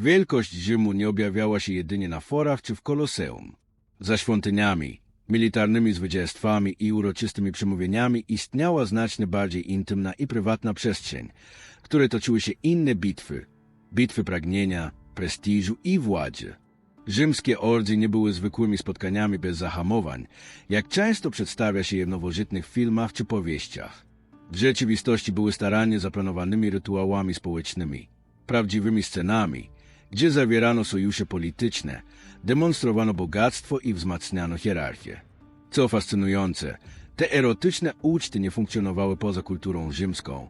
Wielkość Rzymu nie objawiała się jedynie na forach czy w koloseum. Za świątyniami, militarnymi zwycięstwami i uroczystymi przemówieniami istniała znacznie bardziej intymna i prywatna przestrzeń, w której toczyły się inne bitwy, bitwy pragnienia, prestiżu i władzy. Rzymskie orgie nie były zwykłymi spotkaniami bez zahamowań, jak często przedstawia się je w nowożytnych filmach czy powieściach. W rzeczywistości były starannie zaplanowanymi rytuałami społecznymi, prawdziwymi scenami, gdzie zawierano sojusze polityczne, demonstrowano bogactwo i wzmacniano hierarchię. Co fascynujące, te erotyczne uczty nie funkcjonowały poza kulturą rzymską,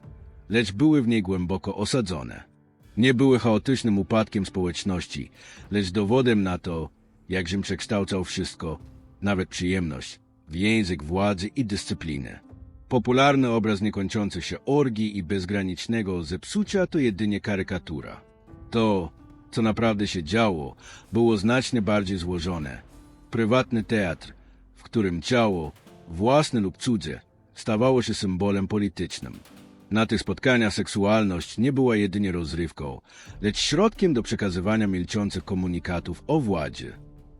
lecz były w niej głęboko osadzone. Nie były chaotycznym upadkiem społeczności, lecz dowodem na to, jak Rzym przekształcał wszystko, nawet przyjemność, w język władzy i dyscypliny. Popularny obraz niekończących się orgii i bezgranicznego zepsucia to jedynie karykatura. To, co naprawdę się działo, było znacznie bardziej złożone. Prywatny teatr, w którym ciało, własne lub cudze, stawało się symbolem politycznym. Na tych spotkaniach seksualność nie była jedynie rozrywką, lecz środkiem do przekazywania milczących komunikatów o władzie.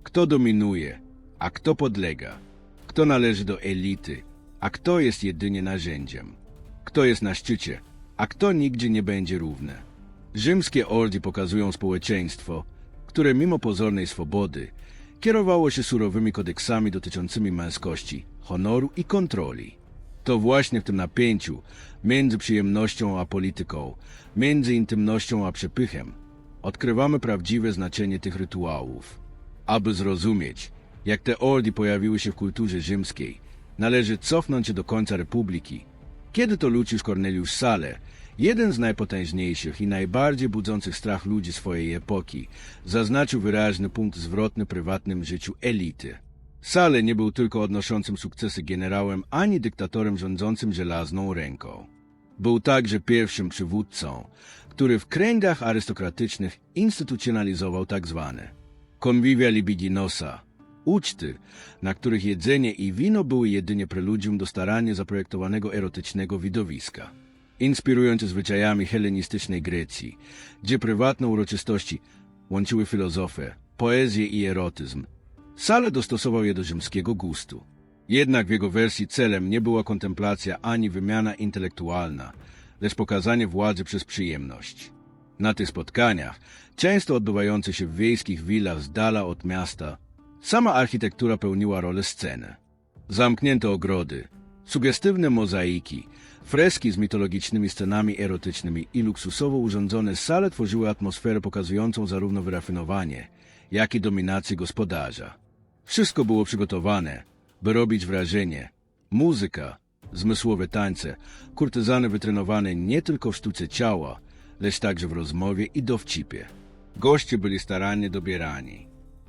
Kto dominuje, a kto podlega? Kto należy do elity, a kto jest jedynie narzędziem? Kto jest na szczycie, a kto nigdzie nie będzie równy? Rzymskie ordy pokazują społeczeństwo, które mimo pozornej swobody kierowało się surowymi kodeksami dotyczącymi męskości, honoru i kontroli. To właśnie w tym napięciu między przyjemnością a polityką, między intymnością a przepychem, odkrywamy prawdziwe znaczenie tych rytuałów. Aby zrozumieć, jak te ordy pojawiły się w kulturze rzymskiej, należy cofnąć się do końca Republiki, kiedy to Lucius Cornelius Sale, jeden z najpotężniejszych i najbardziej budzących strach ludzi swojej epoki, zaznaczył wyraźny punkt zwrotny prywatnym życiu elity. Sale nie był tylko odnoszącym sukcesy generałem, ani dyktatorem rządzącym żelazną ręką. Był także pierwszym przywódcą, który w kręgach arystokratycznych instytucjonalizował tak zwane convivia libidinosa, uczty, na których jedzenie i wino były jedynie preludium do starannie zaprojektowanego erotycznego widowiska. Inspirujące zwyczajami helenistycznej Grecji, gdzie prywatne uroczystości łączyły filozofię, poezję i erotyzm, Sale dostosował je do rzymskiego gustu. Jednak w jego wersji celem nie była kontemplacja ani wymiana intelektualna, lecz pokazanie władzy przez przyjemność. Na tych spotkaniach, często odbywających się w wiejskich willach z dala od miasta, sama architektura pełniła rolę sceny. Zamknięte ogrody, sugestywne mozaiki, freski z mitologicznymi scenami erotycznymi i luksusowo urządzone sale tworzyły atmosferę pokazującą zarówno wyrafinowanie, jak i dominację gospodarza. Wszystko było przygotowane, by robić wrażenie. Muzyka, zmysłowe tańce, kurtyzany wytrenowane nie tylko w sztuce ciała, lecz także w rozmowie i dowcipie. Goście byli starannie dobierani.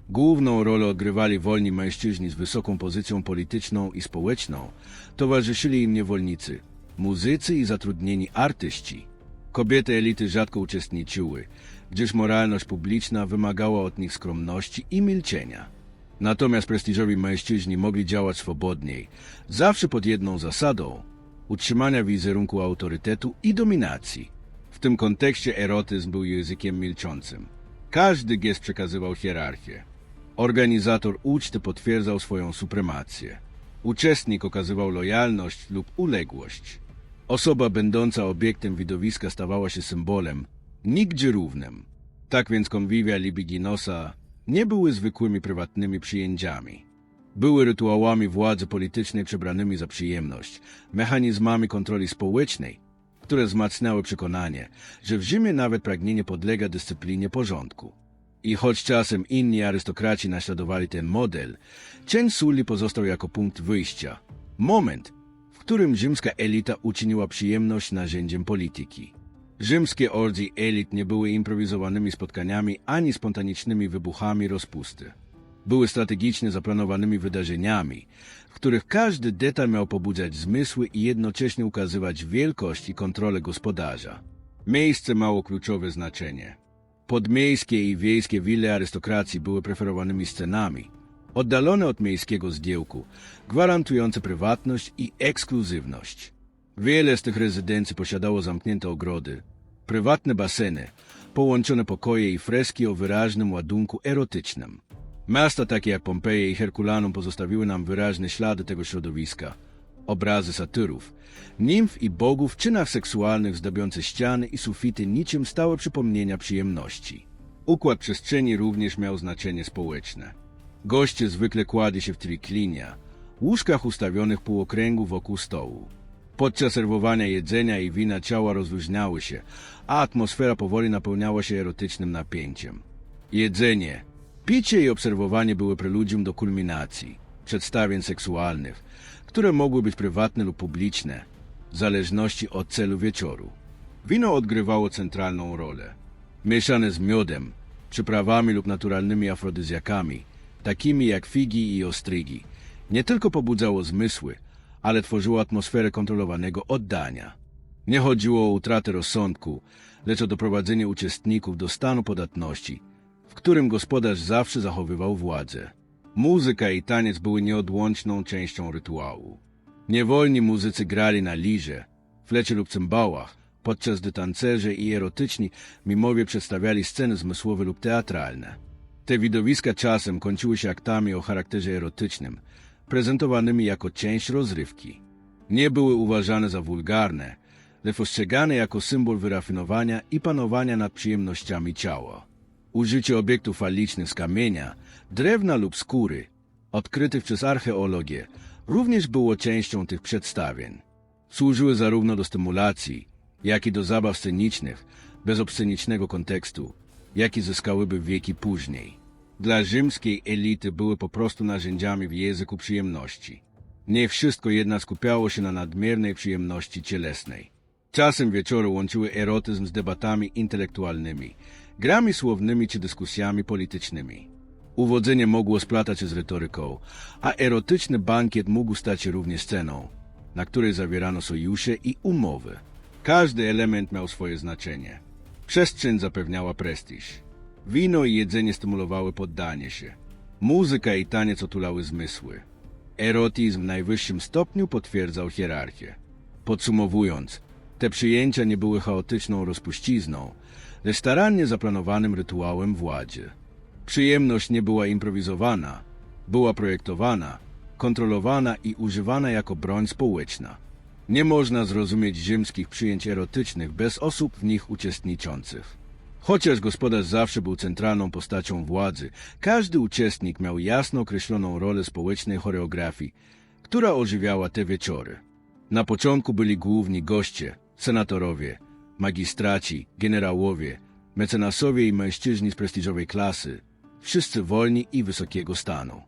Główną rolę odgrywali wolni mężczyźni z wysoką pozycją polityczną i społeczną, towarzyszyli im niewolnicy, muzycy i zatrudnieni artyści. Kobiety elity rzadko uczestniczyły, gdyż moralność publiczna wymagała od nich skromności i milczenia. Natomiast prestiżowi mężczyźni mogli działać swobodniej, zawsze pod jedną zasadą utrzymania wizerunku autorytetu i dominacji. W tym kontekście erotyzm był językiem milczącym. Każdy gest przekazywał hierarchię. Organizator uczty potwierdzał swoją supremację. Uczestnik okazywał lojalność lub uległość. Osoba będąca obiektem widowiska stawała się symbolem, nigdzie równym. Tak więc konwivia libidinosa nie były zwykłymi prywatnymi przyjęciami. Były rytuałami władzy politycznej przebranymi za przyjemność, mechanizmami kontroli społecznej, które wzmacniały przekonanie, że w Rzymie nawet pragnienie podlega dyscyplinie porządku. I choć czasem inni arystokraci naśladowali ten model, cień Sully pozostał jako punkt wyjścia, moment, którym rzymska elita uczyniła przyjemność narzędziem polityki. Rzymskie orgie elit nie były improwizowanymi spotkaniami ani spontanicznymi wybuchami rozpusty. Były strategicznie zaplanowanymi wydarzeniami, w których każdy detal miał pobudzać zmysły i jednocześnie ukazywać wielkość i kontrolę gospodarza. Miejsce mało kluczowe znaczenie. Podmiejskie i wiejskie wille arystokracji były preferowanymi scenami, oddalone od miejskiego zgiełku, gwarantujące prywatność i ekskluzywność. Wiele z tych rezydencji posiadało zamknięte ogrody, prywatne baseny, połączone pokoje i freski o wyraźnym ładunku erotycznym. Miasta takie jak Pompeje i Herkulanum pozostawiły nam wyraźne ślady tego środowiska. Obrazy satyrów, nimf i bogów w czynach seksualnych zdobiące ściany i sufity niczym stałe przypomnienia przyjemności. Układ przestrzeni również miał znaczenie społeczne. Goście zwykle kładli się w triklinia, łóżkach ustawionych półokręgu wokół stołu. Podczas serwowania jedzenia i wina ciała rozluźniały się, a atmosfera powoli napełniała się erotycznym napięciem. Jedzenie, picie i obserwowanie były preludium do kulminacji, przedstawień seksualnych, które mogły być prywatne lub publiczne, w zależności od celu wieczoru. Wino odgrywało centralną rolę. Mieszane z miodem, przyprawami lub naturalnymi afrodyzjakami, takimi jak figi i ostrygi, nie tylko pobudzało zmysły, ale tworzyło atmosferę kontrolowanego oddania. Nie chodziło o utratę rozsądku, lecz o doprowadzenie uczestników do stanu podatności, w którym gospodarz zawsze zachowywał władzę. Muzyka i taniec były nieodłączną częścią rytuału. Niewolni muzycy grali na lirze, flecie lub cymbałach, podczas gdy tancerze i erotyczni mimowie przedstawiali sceny zmysłowe lub teatralne. Te widowiska czasem kończyły się aktami o charakterze erotycznym, prezentowanymi jako część rozrywki. Nie były uważane za wulgarne, lecz postrzegane jako symbol wyrafinowania i panowania nad przyjemnościami ciała. Użycie obiektów falicznych z kamienia, drewna lub skóry, odkrytych przez archeologię, również było częścią tych przedstawień. Służyły zarówno do stymulacji, jak i do zabaw scenicznych, bez obscenicznego kontekstu, jaki zyskałyby wieki później. Dla rzymskiej elity były po prostu narzędziami w języku przyjemności. Nie wszystko jednak skupiało się na nadmiernej przyjemności cielesnej. Czasem wieczory łączyły erotyzm z debatami intelektualnymi, grami słownymi czy dyskusjami politycznymi. Uwodzenie mogło splatać się z retoryką, a erotyczny bankiet mógł stać się również sceną, na której zawierano sojusze i umowy. Każdy element miał swoje znaczenie. Przestrzeń zapewniała prestiż. Wino i jedzenie stymulowały poddanie się. Muzyka i taniec otulały zmysły. Erotyzm w najwyższym stopniu potwierdzał hierarchię. Podsumowując, te przyjęcia nie były chaotyczną rozpuścizną, lecz starannie zaplanowanym rytuałem władzy. Przyjemność nie była improwizowana, była projektowana, kontrolowana i używana jako broń społeczna. Nie można zrozumieć rzymskich przyjęć erotycznych bez osób w nich uczestniczących. Chociaż gospodarz zawsze był centralną postacią władzy, każdy uczestnik miał jasno określoną rolę społecznej choreografii, która ożywiała te wieczory. Na początku byli główni goście, senatorowie, magistraci, generałowie, mecenasowie i mężczyźni z prestiżowej klasy, wszyscy wolni i wysokiego stanu.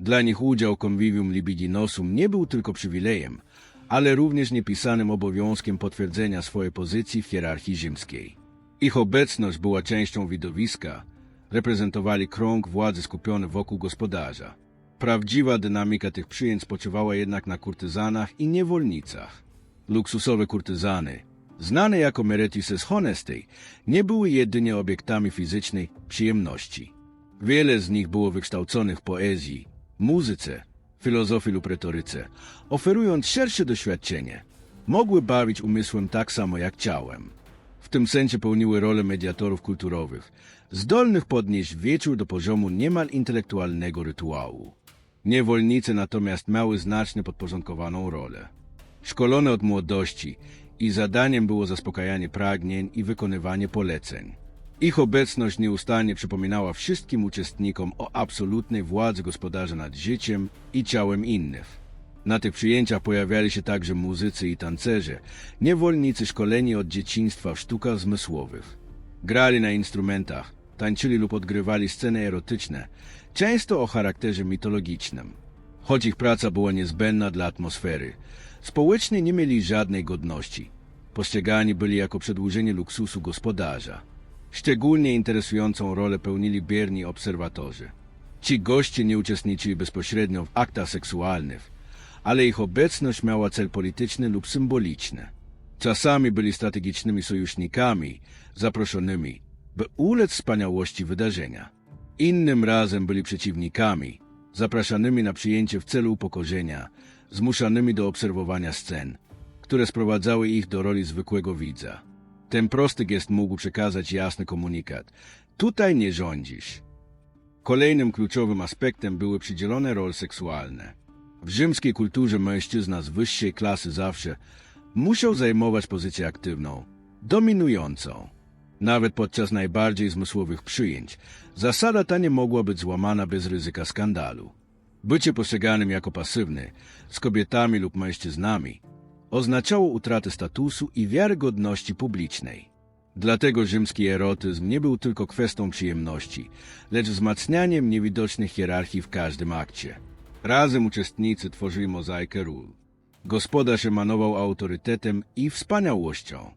Dla nich udział convivium libidinosum nie był tylko przywilejem, ale również niepisanym obowiązkiem potwierdzenia swojej pozycji w hierarchii rzymskiej. Ich obecność była częścią widowiska, reprezentowali krąg władzy skupiony wokół gospodarza. Prawdziwa dynamika tych przyjęć spoczywała jednak na kurtyzanach i niewolnicach. Luksusowe kurtyzany, znane jako Meretices Honestej, nie były jedynie obiektami fizycznej przyjemności. Wiele z nich było wykształconych w poezji, muzyce, filozofii lub retoryce, oferując szersze doświadczenie. Mogły bawić umysłem tak samo jak ciałem. W tym sensie pełniły rolę mediatorów kulturowych, zdolnych podnieść wieczór do poziomu niemal intelektualnego rytuału. Niewolnice natomiast miały znacznie podporządkowaną rolę. Szkolone od młodości, ich zadaniem było zaspokajanie pragnień i wykonywanie poleceń. Ich obecność nieustannie przypominała wszystkim uczestnikom o absolutnej władzy gospodarza nad życiem i ciałem innych. Na tych przyjęciach pojawiali się także muzycy i tancerze, niewolnicy szkoleni od dzieciństwa w sztukach zmysłowych. Grali na instrumentach, tańczyli lub odgrywali sceny erotyczne, często o charakterze mitologicznym. Choć ich praca była niezbędna dla atmosfery, społecznie nie mieli żadnej godności. Postrzegani byli jako przedłużenie luksusu gospodarza. Szczególnie interesującą rolę pełnili bierni obserwatorzy. Ci goście nie uczestniczyli bezpośrednio w aktach seksualnych, ale ich obecność miała cel polityczny lub symboliczny. Czasami byli strategicznymi sojusznikami zaproszonymi, by ulec wspaniałości wydarzenia. Innym razem byli przeciwnikami, zapraszanymi na przyjęcie w celu upokorzenia, zmuszanymi do obserwowania scen, które sprowadzały ich do roli zwykłego widza. Ten prosty gest mógł przekazać jasny komunikat. Tutaj nie rządzisz. Kolejnym kluczowym aspektem były przydzielone role seksualne. W rzymskiej kulturze mężczyzna z wyższej klasy zawsze musiał zajmować pozycję aktywną, dominującą. Nawet podczas najbardziej zmysłowych przyjęć, zasada ta nie mogła być złamana bez ryzyka skandalu. Bycie postrzeganym jako pasywny, z kobietami lub mężczyznami, oznaczało utratę statusu i wiarygodności publicznej. Dlatego rzymski erotyzm nie był tylko kwestią przyjemności, lecz wzmacnianiem niewidocznych hierarchii w każdym akcie. Razem uczestnicy tworzyli mozaikę ról. Gospodarz emanował autorytetem i wspaniałością.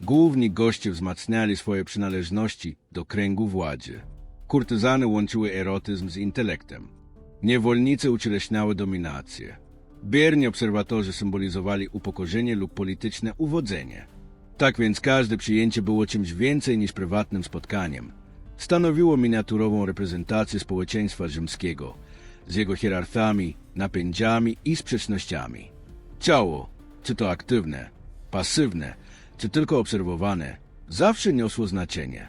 Główni goście wzmacniali swoje przynależności do kręgu władzy. Kurtyzany łączyły erotyzm z intelektem. Niewolnice ucieleśniały dominację. Bierni obserwatorzy symbolizowali upokorzenie lub polityczne uwodzenie. Tak więc każde przyjęcie było czymś więcej niż prywatnym spotkaniem. Stanowiło miniaturową reprezentację społeczeństwa rzymskiego, z jego hierarchami, napędziami i sprzecznościami. Ciało, czy to aktywne, pasywne, czy tylko obserwowane, zawsze niosło znaczenie.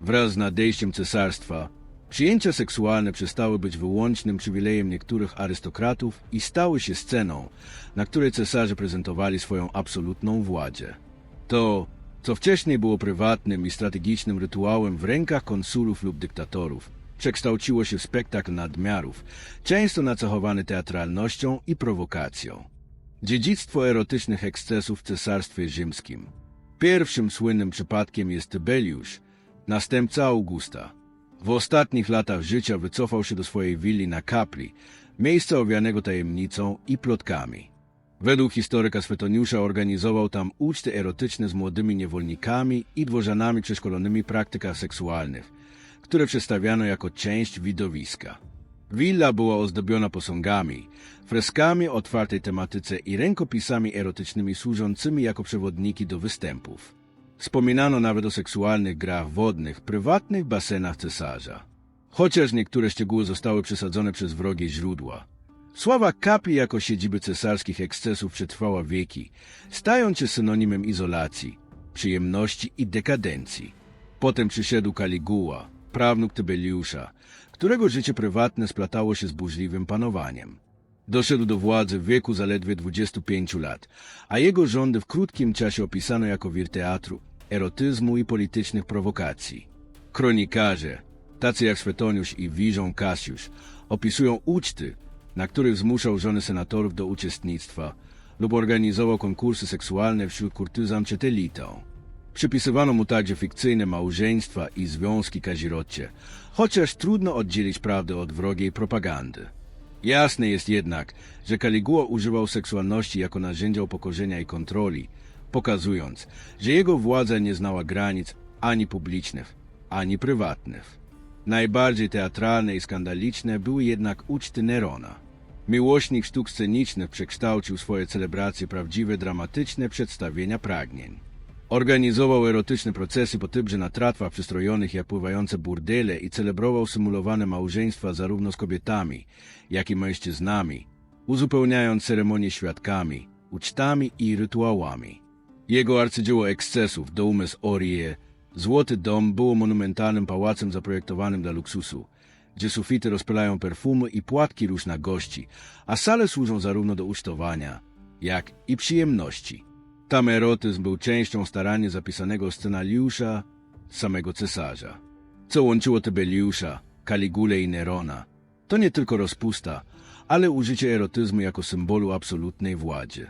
Wraz z nadejściem cesarstwa, przyjęcia seksualne przestały być wyłącznym przywilejem niektórych arystokratów i stały się sceną, na której cesarze prezentowali swoją absolutną władzę. To, co wcześniej było prywatnym i strategicznym rytuałem w rękach konsulów lub dyktatorów, przekształciło się w spektakl nadmiarów, często nacechowany teatralnością i prowokacją. Dziedzictwo erotycznych ekscesów w cesarstwie rzymskim. Pierwszym słynnym przypadkiem jest Tybeliusz, następca Augusta. W ostatnich latach życia wycofał się do swojej willi na Capri, miejsca owianego tajemnicą i plotkami. Według historyka Swetoniusza organizował tam uczty erotyczne z młodymi niewolnikami i dworzanami przeszkolonymi w praktykach seksualnych, które przedstawiano jako część widowiska. Willa była ozdobiona posągami, freskami o otwartej tematyce i rękopisami erotycznymi służącymi jako przewodniki do występów. Wspominano nawet o seksualnych grach wodnych, prywatnych basenach cesarza. Chociaż niektóre szczegóły zostały przesadzone przez wrogie źródła. Sława Capri jako siedziby cesarskich ekscesów przetrwała wieki, stając się synonimem izolacji, przyjemności i dekadencji. Potem przyszedł Kaliguła, prawnuk Tybeliusza, którego życie prywatne splatało się z burzliwym panowaniem. Doszedł do władzy w wieku zaledwie 25 lat, a jego rządy w krótkim czasie opisano jako wir teatru, erotyzmu i politycznych prowokacji. Kronikarze, tacy jak Swetoniusz i Wiżą Kasiusz, opisują uczty, na których zmuszał żony senatorów do uczestnictwa lub organizował konkursy seksualne wśród kurtyzan przed elitą. Przypisywano mu także fikcyjne małżeństwa i związki kazirodcze, chociaż trudno oddzielić prawdę od wrogiej propagandy. Jasne jest jednak, że Kaliguła używał seksualności jako narzędzia upokorzenia i kontroli, pokazując, że jego władza nie znała granic ani publicznych, ani prywatnych. Najbardziej teatralne i skandaliczne były jednak uczty Nerona. Miłośnik sztuk scenicznych przekształcił swoje celebracje prawdziwe dramatyczne przedstawienia pragnień. Organizował erotyczne procesy po tybrze na tratwach przystrojonych jak pływające burdele i celebrował symulowane małżeństwa zarówno z kobietami, jak i mężczyznami, uzupełniając ceremonię świadkami, ucztami i rytuałami. Jego arcydzieło ekscesów, Doumes Orie, Złoty Dom było monumentalnym pałacem zaprojektowanym dla luksusu, gdzie sufity rozpylają perfumy i płatki róż na gości, a sale służą zarówno do ucztowania, jak i przyjemności. Tam erotyzm był częścią staranie zapisanego scenariusza samego cesarza. Co łączyło Tybeliusza, Kaligulę i Nerona, to nie tylko rozpusta, ale użycie erotyzmu jako symbolu absolutnej władzy.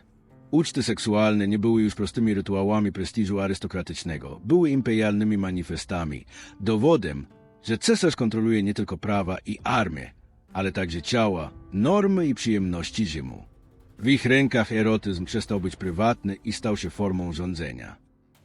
Uczty seksualne nie były już prostymi rytuałami prestiżu arystokratycznego, były imperialnymi manifestami, dowodem, że cesarz kontroluje nie tylko prawa i armię, ale także ciała, normy i przyjemności Rzymu. W ich rękach erotyzm przestał być prywatny i stał się formą rządzenia.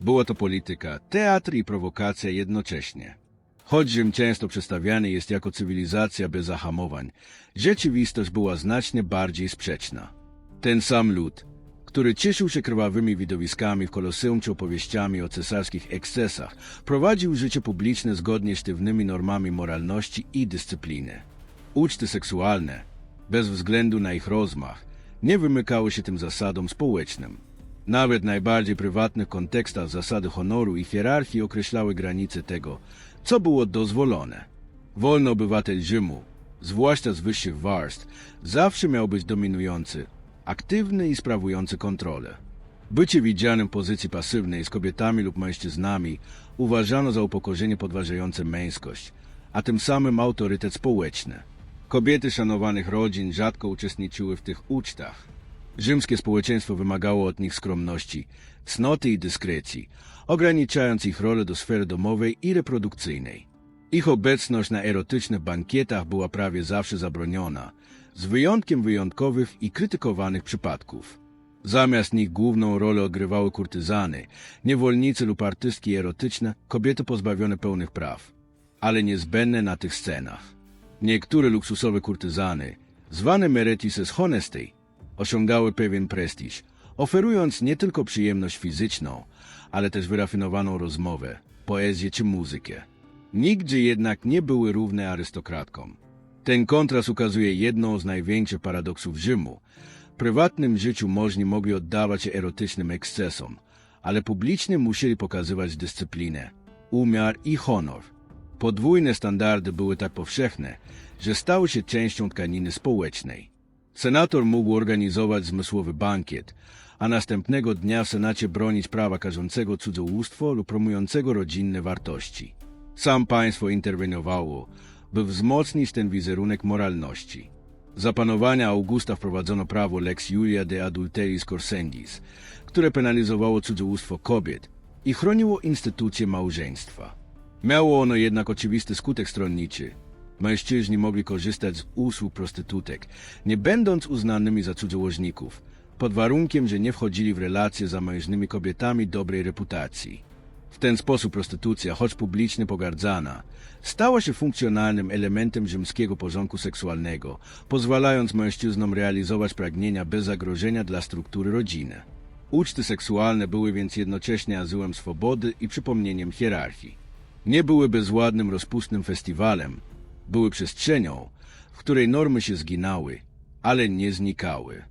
Była to polityka, teatr i prowokacja jednocześnie. Choć Rzym często przedstawiany jest jako cywilizacja bez zahamowań, rzeczywistość była znacznie bardziej sprzeczna. Ten sam lud, który cieszył się krwawymi widowiskami w Koloseum czy opowieściami o cesarskich ekscesach, prowadził życie publiczne zgodnie z sztywnymi normami moralności i dyscypliny. Uczty seksualne, bez względu na ich rozmach, nie wymykały się tym zasadom społecznym. Nawet w najbardziej prywatnych kontekstach zasady honoru i hierarchii określały granice tego, co było dozwolone. Wolny obywatel Rzymu, zwłaszcza z wyższych warstw, zawsze miał być dominujący, aktywny i sprawujący kontrolę. Bycie widzianym w pozycji pasywnej z kobietami lub mężczyznami uważano za upokorzenie podważające męskość, a tym samym autorytet społeczny. Kobiety szanowanych rodzin rzadko uczestniczyły w tych ucztach. Rzymskie społeczeństwo wymagało od nich skromności, cnoty i dyskrecji, ograniczając ich rolę do sfery domowej i reprodukcyjnej. Ich obecność na erotycznych bankietach była prawie zawsze zabroniona, z wyjątkiem wyjątkowych i krytykowanych przypadków. Zamiast nich główną rolę odgrywały kurtyzany, niewolnicy lub artystki erotyczne, kobiety pozbawione pełnych praw, ale niezbędne na tych scenach. Niektóre luksusowe kurtyzany, zwane meretises honestei, osiągały pewien prestiż, oferując nie tylko przyjemność fizyczną, ale też wyrafinowaną rozmowę, poezję czy muzykę. Nigdzie jednak nie były równe arystokratkom. Ten kontrast ukazuje jedną z największych paradoksów Rzymu. W prywatnym życiu możni mogli oddawać się erotycznym ekscesom, ale publicznie musieli pokazywać dyscyplinę, umiar i honor. Podwójne standardy były tak powszechne, że stały się częścią tkaniny społecznej. Senator mógł organizować zmysłowy bankiet, a następnego dnia w Senacie bronić prawa karzącego cudzołóstwo lub promującego rodzinne wartości. Sam państwo interweniowało, by wzmocnić ten wizerunek moralności. Za panowania Augusta wprowadzono prawo Lex Julia de Adulteris Corsendis, które penalizowało cudzołóstwo kobiet i chroniło instytucję małżeństwa. Miało ono jednak oczywisty skutek stronniczy. Mężczyźni mogli korzystać z usług prostytutek, nie będąc uznanymi za cudzołożników, pod warunkiem, że nie wchodzili w relacje z zamężnymi kobietami dobrej reputacji. W ten sposób prostytucja, choć publicznie pogardzana, stała się funkcjonalnym elementem rzymskiego porządku seksualnego, pozwalając mężczyznom realizować pragnienia bez zagrożenia dla struktury rodziny. Uczty seksualne były więc jednocześnie azyłem swobody i przypomnieniem hierarchii. Nie były bezładnym, rozpustnym festiwalem, były przestrzenią, w której normy się zginały, ale nie znikały.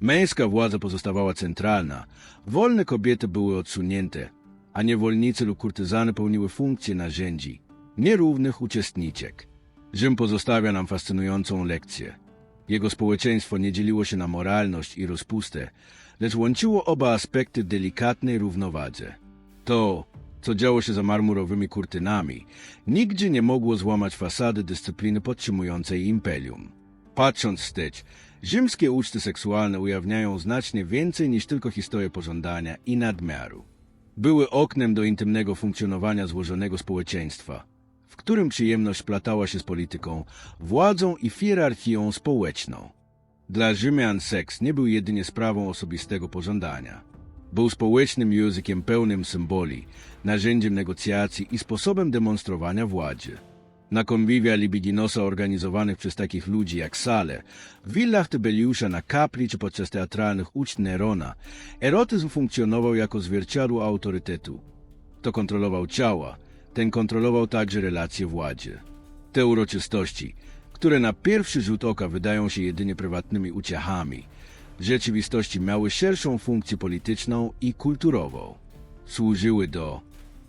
Męska władza pozostawała centralna, wolne kobiety były odsunięte, a niewolnicy lub kurtyzany pełniły funkcje narzędzi, nierównych uczestniczek. Rzym pozostawia nam fascynującą lekcję. Jego społeczeństwo nie dzieliło się na moralność i rozpustę, lecz łączyło oba aspekty delikatnej równowadze. To, co działo się za marmurowymi kurtynami, nigdzie nie mogło złamać fasady dyscypliny podtrzymującej imperium. Patrząc wstecz, rzymskie uczty seksualne ujawniają znacznie więcej niż tylko historię pożądania i nadmiaru. Były oknem do intymnego funkcjonowania złożonego społeczeństwa, w którym przyjemność splatała się z polityką, władzą i hierarchią społeczną. Dla Rzymian seks nie był jedynie sprawą osobistego pożądania. Był społecznym językiem pełnym symboli, narzędziem negocjacji i sposobem demonstrowania władzy. Na konwiwia libidinosa organizowanych przez takich ludzi jak Sale, w willach Tybeliusza na Capri czy podczas teatralnych uczt Nerona, erotyzm funkcjonował jako zwierciadło autorytetu. Kto kontrolował ciała, ten kontrolował także relacje władzy. Te uroczystości, które na pierwszy rzut oka wydają się jedynie prywatnymi uciechami, w rzeczywistości miały szerszą funkcję polityczną i kulturową. Służyły do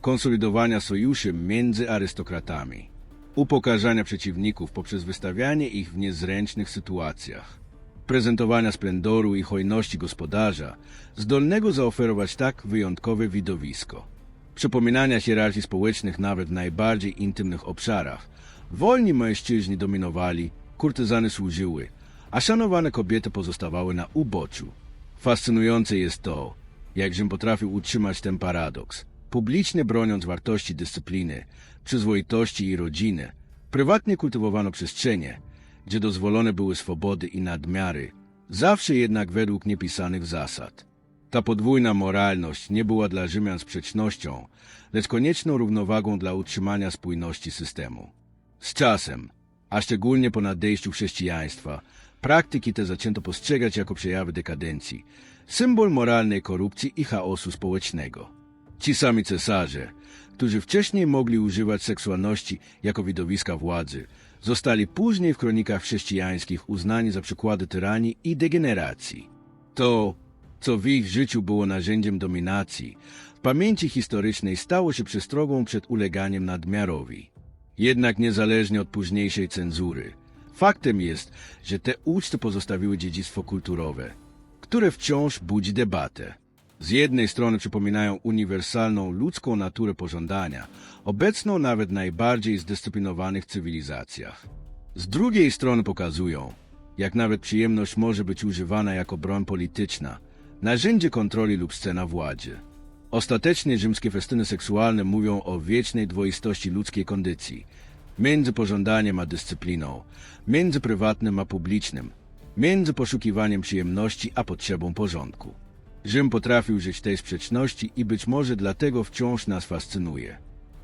konsolidowania sojuszy między arystokratami, upokarzania przeciwników poprzez wystawianie ich w niezręcznych sytuacjach, prezentowania splendoru i hojności gospodarza, zdolnego zaoferować tak wyjątkowe widowisko, przypominania hierarchii społecznych nawet w najbardziej intymnych obszarach. Wolni mężczyźni dominowali, kurtyzany służyły, a szanowane kobiety pozostawały na uboczu. Fascynujące jest to, jak Rzym potrafił utrzymać ten paradoks, publicznie broniąc wartości dyscypliny, przyzwoitości i rodziny, prywatnie kultywowano przestrzenie, gdzie dozwolone były swobody i nadmiary, zawsze jednak według niepisanych zasad. Ta podwójna moralność nie była dla Rzymian sprzecznością, lecz konieczną równowagą dla utrzymania spójności systemu. Z czasem, a szczególnie po nadejściu chrześcijaństwa, praktyki te zaczęto postrzegać jako przejawy dekadencji, symbol moralnej korupcji i chaosu społecznego. Ci sami cesarze, którzy wcześniej mogli używać seksualności jako widowiska władzy, zostali później w kronikach chrześcijańskich uznani za przykłady tyranii i degeneracji. To, co w ich życiu było narzędziem dominacji, w pamięci historycznej stało się przestrogą przed uleganiem nadmiarowi. Jednak niezależnie od późniejszej cenzury, faktem jest, że te uczty pozostawiły dziedzictwo kulturowe, które wciąż budzi debatę. Z jednej strony przypominają uniwersalną ludzką naturę pożądania, obecną nawet w najbardziej zdyscyplinowanych cywilizacjach. Z drugiej strony pokazują, jak nawet przyjemność może być używana jako broń polityczna, narzędzie kontroli lub scena władzy. Ostatecznie rzymskie festyny seksualne mówią o wiecznej dwoistości ludzkiej kondycji, między pożądaniem a dyscypliną, między prywatnym a publicznym, między poszukiwaniem przyjemności a potrzebą porządku. Rzym potrafił żyć tej sprzeczności i być może dlatego wciąż nas fascynuje.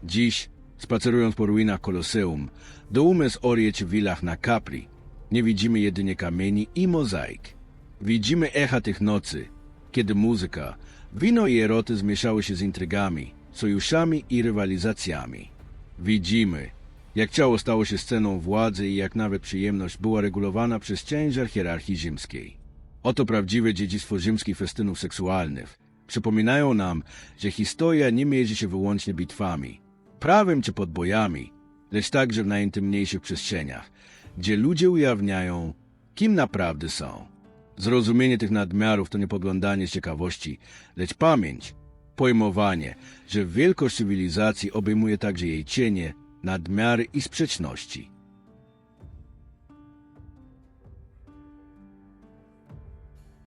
Dziś, spacerując po ruinach Koloseum, do umysł Orie czy willach na Capri, nie widzimy jedynie kamieni i mozaik. Widzimy echa tych nocy, kiedy muzyka, wino i erotyzm mieszały się z intrygami, sojuszami i rywalizacjami. Widzimy, jak ciało stało się sceną władzy i jak nawet przyjemność była regulowana przez ciężar hierarchii rzymskiej. Oto prawdziwe dziedzictwo rzymskich festynów seksualnych. Przypominają nam, że historia nie mierzy się wyłącznie bitwami, prawem czy podbojami, lecz także w najintymniejszych przestrzeniach, gdzie ludzie ujawniają, kim naprawdę są. Zrozumienie tych nadmiarów to nie poglądanie z ciekawości, lecz pamięć, pojmowanie, że wielkość cywilizacji obejmuje także jej cienie, nadmiary i sprzeczności.